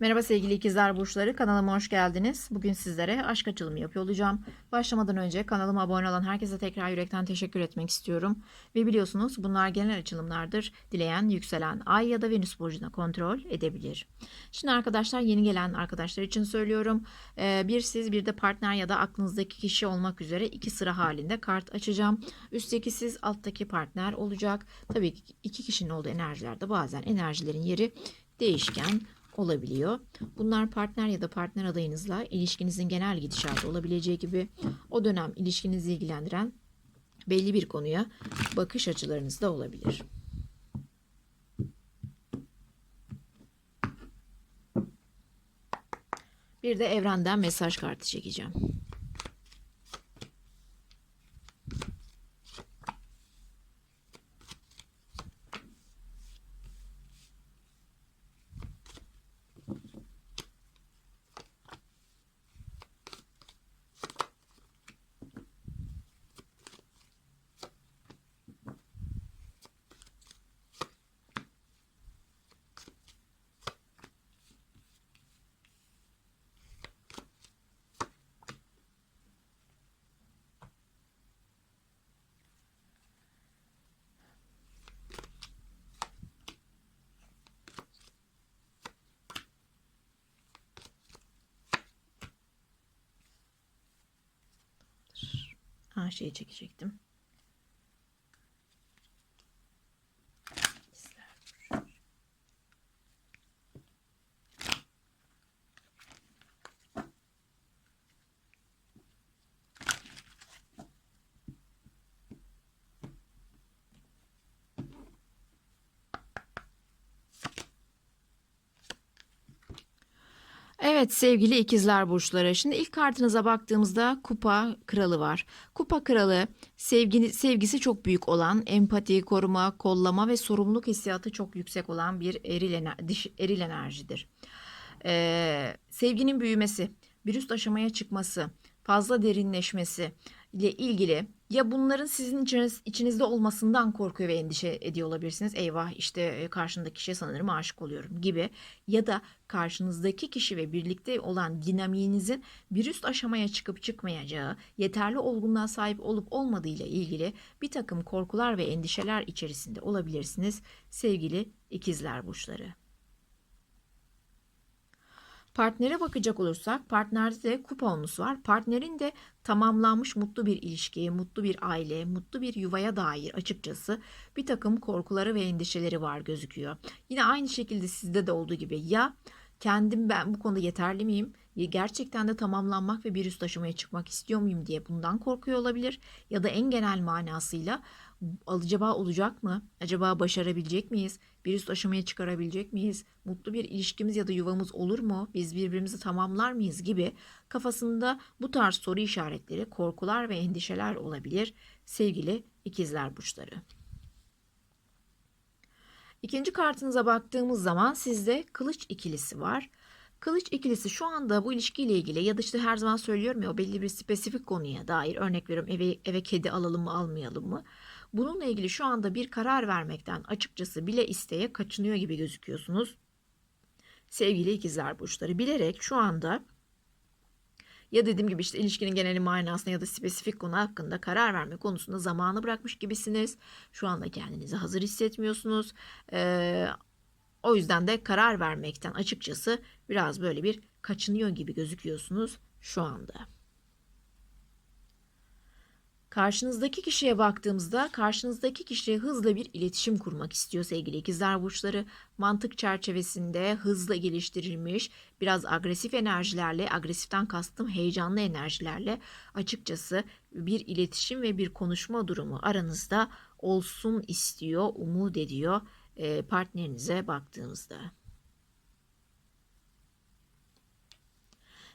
Merhaba sevgili ikizler burçları kanalıma hoş geldiniz. Bugün sizlere aşk açılımı yapıyor olacağım. Başlamadan önce kanalıma abone olan herkese tekrar yürekten teşekkür etmek istiyorum. Ve biliyorsunuz bunlar genel açılımlardır. Dileyen yükselen ay ya da venüs burcuna kontrol edebilir. Şimdi arkadaşlar yeni gelen arkadaşlar için söylüyorum. Ee, Bir siz bir de partner ya da aklınızdaki kişi olmak üzere iki sıra halinde kart açacağım. Üstteki siz alttaki partner olacak. Tabii ki iki kişinin olduğu enerjilerde bazen enerjilerin yeri değişken olabiliyor. Bunlar partner ya da partner adayınızla ilişkinizin genel gidişatı olabileceği gibi o dönem ilişkinizi ilgilendiren belli bir konuya bakış açılarınız da olabilir. Bir de evrenden mesaj kartı çekeceğim. Ha şeyi çekecektim. Evet sevgili ikizler burçları. Şimdi ilk kartınıza baktığımızda kupa kralı var. Kupa kralı sevgini, sevgisi çok büyük olan, empati, koruma, kollama ve sorumluluk hissiyatı çok yüksek olan bir eril, ener- diş- eril enerjidir. Ee, sevginin büyümesi, bir üst aşamaya çıkması, fazla derinleşmesi ile ilgili ya bunların sizin içiniz, içinizde olmasından korkuyor ve endişe ediyor olabilirsiniz. Eyvah işte e, karşımdaki kişiye sanırım aşık oluyorum gibi ya da karşınızdaki kişi ve birlikte olan dinamiğinizin bir üst aşamaya çıkıp çıkmayacağı, yeterli olgunluğa sahip olup olmadığı ile ilgili bir takım korkular ve endişeler içerisinde olabilirsiniz sevgili ikizler burçları. Partnere bakacak olursak partnerde de kupa onlusu var. Partnerin de tamamlanmış mutlu bir ilişkiye, mutlu bir aile, mutlu bir yuvaya dair açıkçası bir takım korkuları ve endişeleri var gözüküyor. Yine aynı şekilde sizde de olduğu gibi ya kendim ben bu konuda yeterli miyim? Gerçekten de tamamlanmak ve bir üst aşamaya çıkmak istiyor muyum diye bundan korkuyor olabilir. Ya da en genel manasıyla acaba olacak mı? Acaba başarabilecek miyiz? Bir üst aşamaya çıkarabilecek miyiz? Mutlu bir ilişkimiz ya da yuvamız olur mu? Biz birbirimizi tamamlar mıyız gibi kafasında bu tarz soru işaretleri, korkular ve endişeler olabilir sevgili ikizler burçları. İkinci kartınıza baktığımız zaman sizde kılıç ikilisi var. Kılıç ikilisi şu anda bu ilişkiyle ilgili ya da işte her zaman söylüyorum ya o belli bir spesifik konuya dair örnek veriyorum eve, eve kedi alalım mı almayalım mı? Bununla ilgili şu anda bir karar vermekten açıkçası bile isteye kaçınıyor gibi gözüküyorsunuz. Sevgili ikizler burçları bilerek şu anda ya dediğim gibi işte ilişkinin genel manasında ya da spesifik konu hakkında karar verme konusunda zamanı bırakmış gibisiniz. Şu anda kendinizi hazır hissetmiyorsunuz. Ee, o yüzden de karar vermekten açıkçası biraz böyle bir kaçınıyor gibi gözüküyorsunuz şu anda. Karşınızdaki kişiye baktığımızda karşınızdaki kişiye hızla bir iletişim kurmak istiyor sevgili ikizler burçları. Mantık çerçevesinde hızla geliştirilmiş biraz agresif enerjilerle agresiften kastım heyecanlı enerjilerle açıkçası bir iletişim ve bir konuşma durumu aranızda olsun istiyor, umut ediyor partnerinize baktığımızda.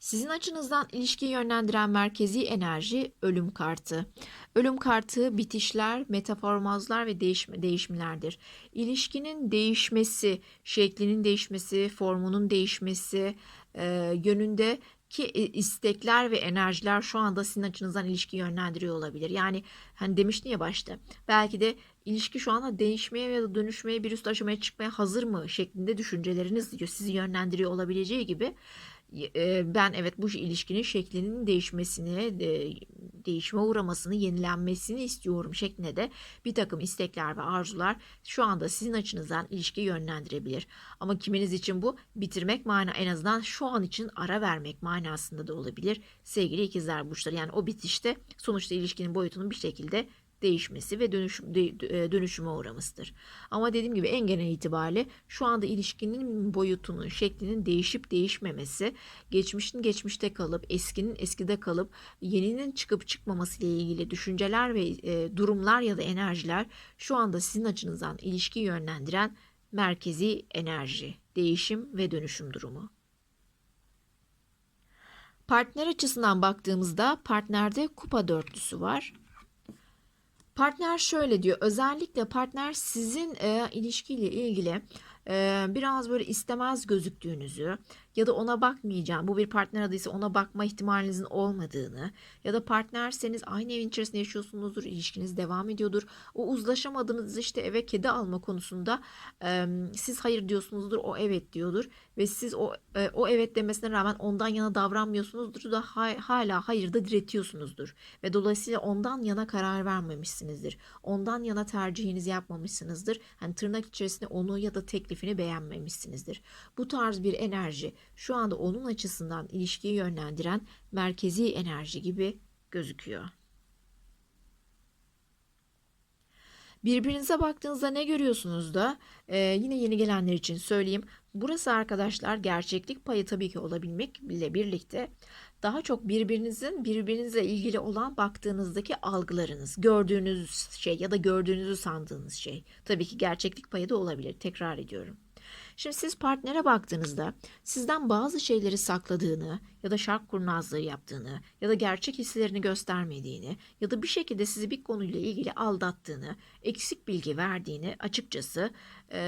Sizin açınızdan ilişkiyi yönlendiren merkezi enerji ölüm kartı. Ölüm kartı bitişler, metaformazlar ve değişme, değişimlerdir. İlişkinin değişmesi, şeklinin değişmesi, formunun değişmesi e, yönünde ki e, istekler ve enerjiler şu anda sizin açınızdan ilişki yönlendiriyor olabilir. Yani hani demiştin ya başta belki de ilişki şu anda değişmeye ya da dönüşmeye bir üst aşamaya çıkmaya hazır mı şeklinde düşünceleriniz diyor sizi yönlendiriyor olabileceği gibi ben evet bu ilişkinin şeklinin değişmesini, de, değişime uğramasını, yenilenmesini istiyorum şeklinde de bir takım istekler ve arzular şu anda sizin açınızdan ilişkiyi yönlendirebilir. Ama kiminiz için bu bitirmek mana en azından şu an için ara vermek manasında da olabilir sevgili ikizler burçları. Yani o bitişte sonuçta ilişkinin boyutunun bir şekilde değişmesi ve dönüşüm, e, dönüşüme uğramasıdır. Ama dediğim gibi en genel itibariyle şu anda ilişkinin boyutunun, şeklinin değişip değişmemesi, geçmişin geçmişte kalıp, eskinin eskide kalıp, yeninin çıkıp çıkmaması ile ilgili düşünceler ve e, durumlar ya da enerjiler şu anda sizin açınızdan ilişki yönlendiren merkezi enerji, değişim ve dönüşüm durumu. Partner açısından baktığımızda partnerde kupa dörtlüsü var. Partner şöyle diyor. Özellikle partner sizin e, ilişkiyle ilgili e, biraz böyle istemez gözüktüğünüzü ya da ona bakmayacağım. Bu bir partner adıysa ona bakma ihtimalinizin olmadığını ya da partnerseniz aynı evin içerisinde yaşıyorsunuzdur, ilişkiniz devam ediyordur. O uzlaşamadığınız işte eve kedi alma konusunda e, siz hayır diyorsunuzdur, o evet diyordur ve siz o e, o evet demesine rağmen ondan yana davranmıyorsunuzdur da ha, hala hayır da diretiyorsunuzdur ve dolayısıyla ondan yana karar vermemişsinizdir. Ondan yana tercihinizi yapmamışsınızdır. Hani tırnak içerisinde onu ya da teklifini beğenmemişsinizdir. Bu tarz bir enerji şu anda onun açısından ilişkiyi yönlendiren merkezi enerji gibi gözüküyor. Birbirinize baktığınızda ne görüyorsunuz da e, yine yeni gelenler için söyleyeyim. Burası arkadaşlar gerçeklik payı tabii ki olabilmek bile birlikte daha çok birbirinizin birbirinize ilgili olan baktığınızdaki algılarınız, gördüğünüz şey ya da gördüğünüzü sandığınız şey. Tabii ki gerçeklik payı da olabilir. Tekrar ediyorum. Şimdi siz partnere baktığınızda sizden bazı şeyleri sakladığını ya da şark kurnazlığı yaptığını ya da gerçek hislerini göstermediğini ya da bir şekilde sizi bir konuyla ilgili aldattığını, eksik bilgi verdiğini açıkçası e,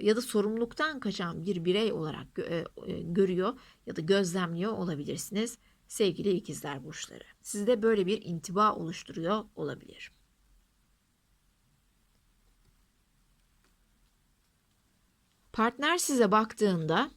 ya da sorumluluktan kaçan bir birey olarak e, görüyor ya da gözlemliyor olabilirsiniz sevgili ikizler burçları. Sizde böyle bir intiba oluşturuyor olabilir. Partner size baktığında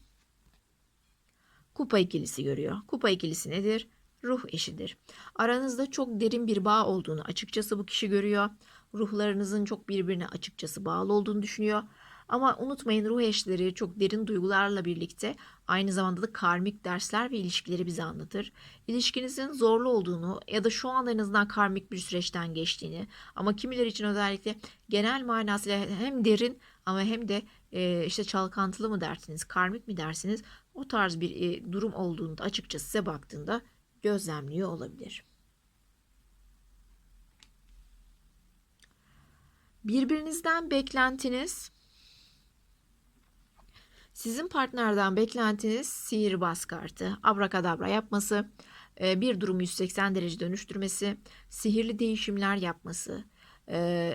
kupa ikilisi görüyor. Kupa ikilisi nedir? Ruh eşidir. Aranızda çok derin bir bağ olduğunu açıkçası bu kişi görüyor. Ruhlarınızın çok birbirine açıkçası bağlı olduğunu düşünüyor. Ama unutmayın ruh eşleri çok derin duygularla birlikte aynı zamanda da karmik dersler ve ilişkileri bize anlatır. İlişkinizin zorlu olduğunu ya da şu an en azından karmik bir süreçten geçtiğini ama kimileri için özellikle genel manasıyla hem derin ama hem de e, işte çalkantılı mı dersiniz, karmik mi dersiniz o tarz bir e, durum olduğunda açıkçası size baktığında gözlemliyor olabilir. Birbirinizden beklentiniz sizin partnerden beklentiniz sihirbaz kartı, abrakadabra yapması, e, bir durumu 180 derece dönüştürmesi, sihirli değişimler yapması, e,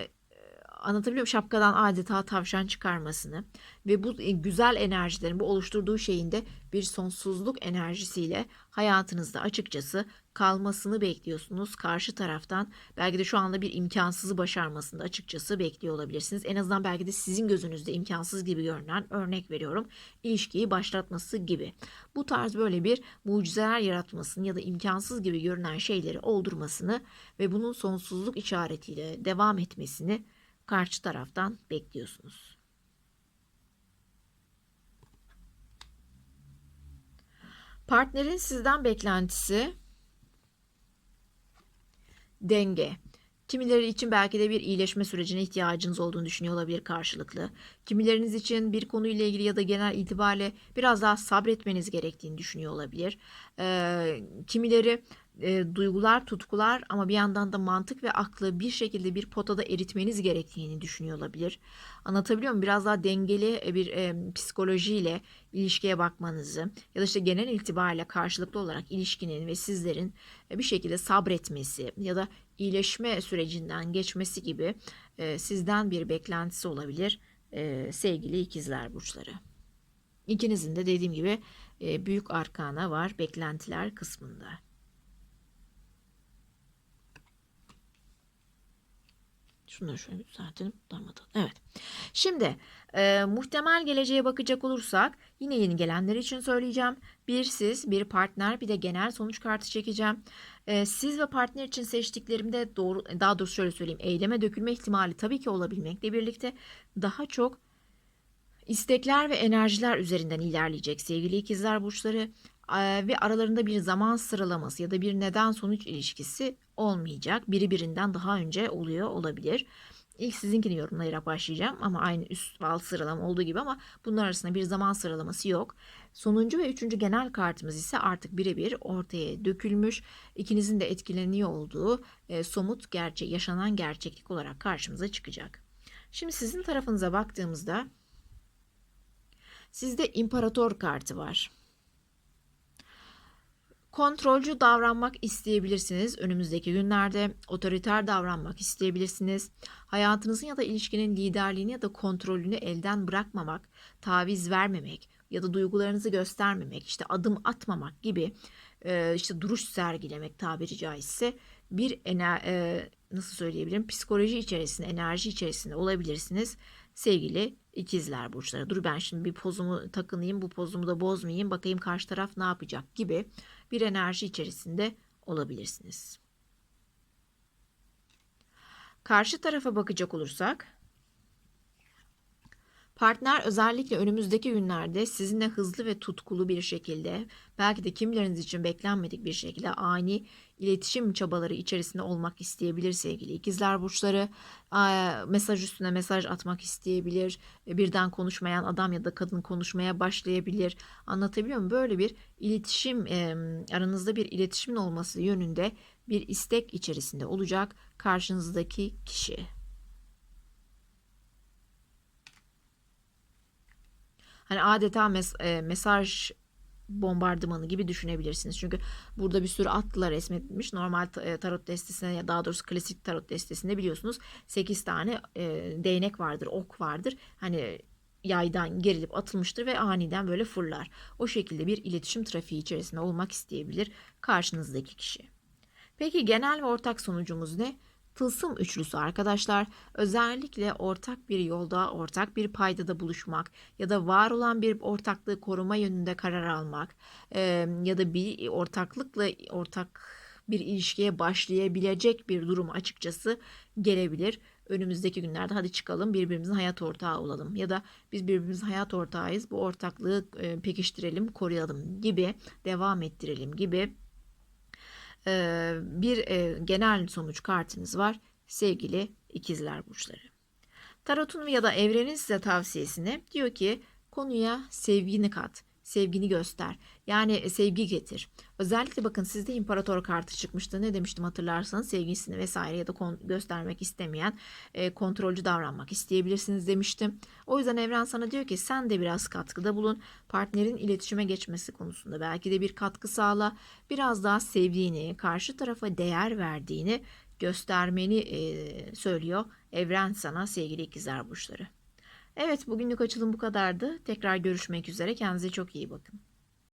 anlatabiliyor? Şapkadan adeta tavşan çıkarmasını ve bu e, güzel enerjilerin bu oluşturduğu şeyin de bir sonsuzluk enerjisiyle hayatınızda açıkçası kalmasını bekliyorsunuz. Karşı taraftan belki de şu anda bir imkansızı başarmasını açıkçası bekliyor olabilirsiniz. En azından belki de sizin gözünüzde imkansız gibi görünen örnek veriyorum ilişkiyi başlatması gibi. Bu tarz böyle bir mucizeler yaratmasını ya da imkansız gibi görünen şeyleri oldurmasını ve bunun sonsuzluk işaretiyle devam etmesini karşı taraftan bekliyorsunuz. Partnerin sizden beklentisi denge. Kimileri için belki de bir iyileşme sürecine ihtiyacınız olduğunu düşünüyor olabilir karşılıklı. Kimileriniz için bir konuyla ilgili ya da genel itibariyle biraz daha sabretmeniz gerektiğini düşünüyor olabilir. Ee, kimileri e, duygular, tutkular ama bir yandan da mantık ve aklı bir şekilde bir potada eritmeniz gerektiğini düşünüyor olabilir. Anlatabiliyor muyum? Biraz daha dengeli e, bir e, psikolojiyle ilişkiye bakmanızı ya da işte genel itibariyle karşılıklı olarak ilişkinin ve sizlerin e, bir şekilde sabretmesi ya da iyileşme sürecinden geçmesi gibi e, sizden bir beklentisi olabilir e, sevgili ikizler burçları. İkinizin de dediğim gibi e, büyük arkana var beklentiler kısmında. Şunları şöyle düzeltelim. Darmadağın. Evet. Şimdi e, muhtemel geleceğe bakacak olursak yine yeni gelenler için söyleyeceğim. Bir siz, bir partner, bir de genel sonuç kartı çekeceğim. E, siz ve partner için seçtiklerimde doğru, daha doğrusu şöyle söyleyeyim. Eyleme dökülme ihtimali tabii ki olabilmekle birlikte daha çok istekler ve enerjiler üzerinden ilerleyecek sevgili ikizler burçları ve aralarında bir zaman sıralaması ya da bir neden sonuç ilişkisi olmayacak. Biri birinden daha önce oluyor olabilir. İlk sizinkini yorumlayarak başlayacağım ama aynı üst alt sıralama olduğu gibi ama bunlar arasında bir zaman sıralaması yok. Sonuncu ve üçüncü genel kartımız ise artık birebir ortaya dökülmüş. İkinizin de etkileniyor olduğu e, somut gerçek, yaşanan gerçeklik olarak karşımıza çıkacak. Şimdi sizin tarafınıza baktığımızda sizde imparator kartı var. Kontrolcü davranmak isteyebilirsiniz önümüzdeki günlerde. Otoriter davranmak isteyebilirsiniz. Hayatınızın ya da ilişkinin liderliğini ya da kontrolünü elden bırakmamak, taviz vermemek ya da duygularınızı göstermemek, işte adım atmamak gibi e, işte duruş sergilemek tabiri caizse bir ener e, nasıl söyleyebilirim psikoloji içerisinde, enerji içerisinde olabilirsiniz sevgili ikizler burçları. Dur ben şimdi bir pozumu takınayım, bu pozumu da bozmayayım, bakayım karşı taraf ne yapacak gibi bir enerji içerisinde olabilirsiniz. Karşı tarafa bakacak olursak Partner özellikle önümüzdeki günlerde sizinle hızlı ve tutkulu bir şekilde belki de kimileriniz için beklenmedik bir şekilde ani iletişim çabaları içerisinde olmak isteyebilir sevgili ikizler burçları. Mesaj üstüne mesaj atmak isteyebilir. Birden konuşmayan adam ya da kadın konuşmaya başlayabilir. Anlatabiliyor muyum? Böyle bir iletişim aranızda bir iletişimin olması yönünde bir istek içerisinde olacak karşınızdaki kişi. Hani adeta mes e, mesaj bombardımanı gibi düşünebilirsiniz. Çünkü burada bir sürü atla resmetmiş. Normal e, tarot destesinde ya daha doğrusu klasik tarot destesinde biliyorsunuz 8 tane e, değnek vardır, ok vardır. Hani yaydan gerilip atılmıştır ve aniden böyle fırlar. O şekilde bir iletişim trafiği içerisinde olmak isteyebilir karşınızdaki kişi. Peki genel ve ortak sonucumuz ne? Tılsım üçlüsü arkadaşlar özellikle ortak bir yolda, ortak bir paydada buluşmak ya da var olan bir ortaklığı koruma yönünde karar almak e, ya da bir ortaklıkla ortak bir ilişkiye başlayabilecek bir durum açıkçası gelebilir. Önümüzdeki günlerde hadi çıkalım birbirimizin hayat ortağı olalım ya da biz birbirimizin hayat ortağıyız bu ortaklığı pekiştirelim, koruyalım gibi, devam ettirelim gibi bir genel sonuç kartınız var sevgili ikizler burçları. Tarotun ya da evrenin size tavsiyesini diyor ki konuya sevgini kat sevgini göster. Yani e, sevgi getir. Özellikle bakın sizde imparator kartı çıkmıştı. Ne demiştim hatırlarsanız sevgisini vesaire ya da göstermek istemeyen e, kontrolcü davranmak isteyebilirsiniz demiştim. O yüzden evren sana diyor ki sen de biraz katkıda bulun. Partnerin iletişime geçmesi konusunda belki de bir katkı sağla. Biraz daha sevdiğini, karşı tarafa değer verdiğini göstermeni e, söylüyor evren sana sevgili ikizler burçları. Evet bugünlük açılım bu kadardı. Tekrar görüşmek üzere. Kendinize çok iyi bakın.